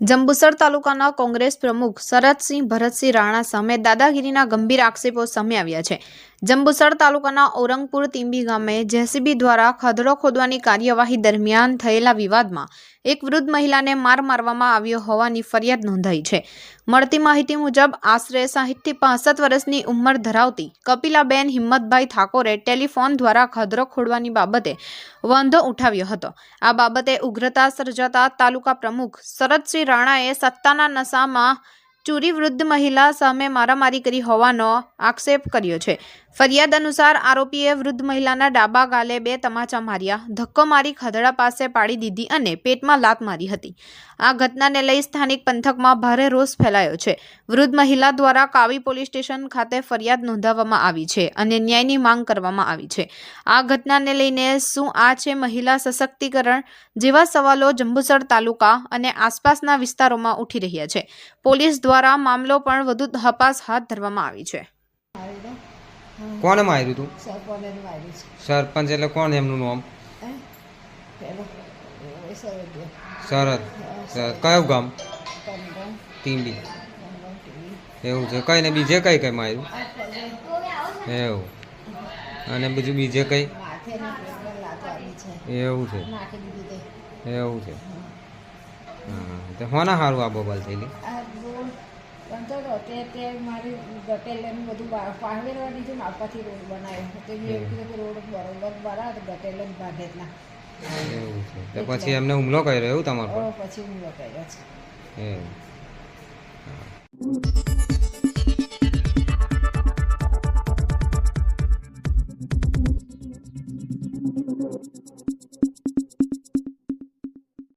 જંબુસર તાલુકાના કોંગ્રેસ પ્રમુખ શરદસિંહ ભરતસિંહ રાણા સામે દાદાગીરીના ગંભીર આક્ષેપો સામે આવ્યા છે. જંબુસર તાલુકાના ઔરંગપુર તિંબી ગામે જેસીબી દ્વારા ખદડો ખોદવાની કાર્યવાહી દરમિયાન થયેલા વિવાદમાં એક વૃદ્ધ મહિલાને માર મારવામાં આવ્યો હોવાની ફરિયાદ નોંધાઈ છે. મળતી માહિતી મુજબ, આશરે સાહીઠથી પાસઠ વર્ષની ઉંમર ધરાવતી કપિલાબેન હિંમતભાઈ ઠાકોરે ટેલિફોન દ્વારા ખદડો ખોડવાની બાબતે વાંધો ઉઠાવ્યો હતો. આ બાબતે ઉગ્રતા સર્જાતા તાલુકા પ્રમુખ શરદસિંહ રાણાએ સત્તાના નશામાં ચૂરી વૃદ્ધ મહિલા સામે મારામારી કરી હોવાનો આક્ષેપ કર્યો છે. ફરિયાદ અનુસાર આરોપીએ વૃદ્ધ મહિલાના ડાબા ગાલે બે તમાચા માર્યા, ધક્કો મારી ખદડા પાસે પાડી દીધી અને પેટમાં લાત મારી હતી. આ ઘટનાને લઈ સ્થાનિક પંથકમાં ભારે રોષ ફેલાયો છે. વૃદ્ધ મહિલા દ્વારા કાવી પોલીસ સ્ટેશન ખાતે ફરિયાદ નોંધાવવામાં આવી છે અને ન્યાયની માંગ કરવામાં આવી છે. આ ઘટનાને લઈને શું આ છે મહિલા સશક્તિકરણ જેવા સવાલો જંબુસર તાલુકા અને આસપાસના વિસ્તારોમાં ઉઠી રહ્યા છે. પોલીસ દ્વારા મામલો પણ વધુ તપાસ હાથ ધરવામાં આવી છે. કોણે માર્યું તું? સરપોને માર્યું છે. સરપંચ એટલે કોણ એમનું નામ? સરદ. કયું ગામ? ટીંબી એવું છે. કઈ ને બીજે કઈ કઈ માર્યું એવું. અને બીજું બીજે કઈ? એવું છે. નાખી દીધી તે. એવું છે. હા. તો હોના સારું આ બોબલ થયેલી? બનતો હતો તે તે મારી ગટેલને બધું પાહવેરવા દીધું ને આપવાથી રોડ બનાવ્યો તે બી એવું કીધું કે રોડ બરોબર બરા તો ગટેલ જ ના. પછી એમને હુમલો કર્યો એવું તમારો પછી હું કર્યો છે. એવું.